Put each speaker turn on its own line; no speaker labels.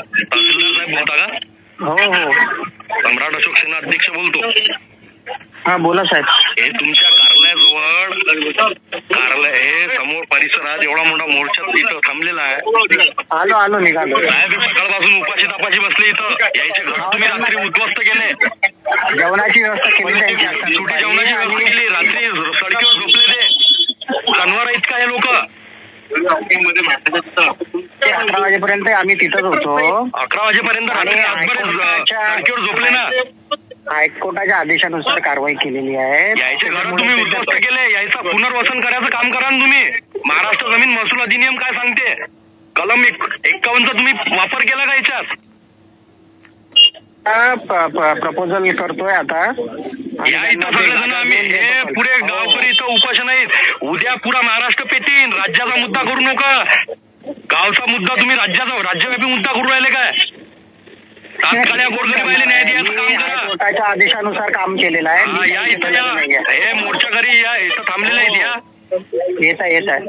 तहसीलदार साहेब बोलता का?
हो हो.
सम्राट अशोक सेना अध्यक्ष बोलतो.
हा बोला साहेब.
हे तुमच्या कार्यालयाजवळ कार्यालय हे समोर परिसरात एवढा मोठा मोर्चा इथं थांबलेला आहे.
आलो आलो निघालो.
साहेब हे सकाळपासून उपाशी तापाशी बसले इथं. यायचे घर तुम्ही रात्री उद्ध्वस्त केले.
जेवणाची व्यवस्था केली त्यांची. आता.
सुटी जेवणाची व्यवस्था केली. रात्री सडकीवर झोपले ते. जनावर आहेत का हे लोक?
ते अकरा वाजेपर्यंत आम्ही तिथंच होतो.
अकरा वाजेपर्यंत
आणि
झोपले ना?
हायकोर्टाच्या आदेशानुसार कारवाई केलेली आहे.
यायचे घर तुम्ही उद्ध्वस्त केले. यायचं पुनर्वसन करायचं काम करा ना तुम्ही. महाराष्ट्र जमीन महसूल अधिनियम काय सांगते? कलम एक एक्कावन्नचा तुम्ही वापर केला का याच्यात?
प्रपोजल करतोय आता.
या इथं सगळेजण आम्ही हे
हो.
गावकरी इथं उपाशन आहेत. उद्या पुरा महाराष्ट्र पेटीन राज्याचा मुद्दा करू नका. गावचा मुद्दा तुम्ही राज्याचा राज्यव्यापी मुद्दा करू राहिले काय? तात्काळ या गोरगरीबाईला न्याय द्यायचं काम करा.
हायकोर्टाच्या आदेशानुसार काम केलेलं आहे.
हा, या इथं या. हे मोर्चाकरी या इथं थांबलेले आहेत या.
येत आहे येत आहे.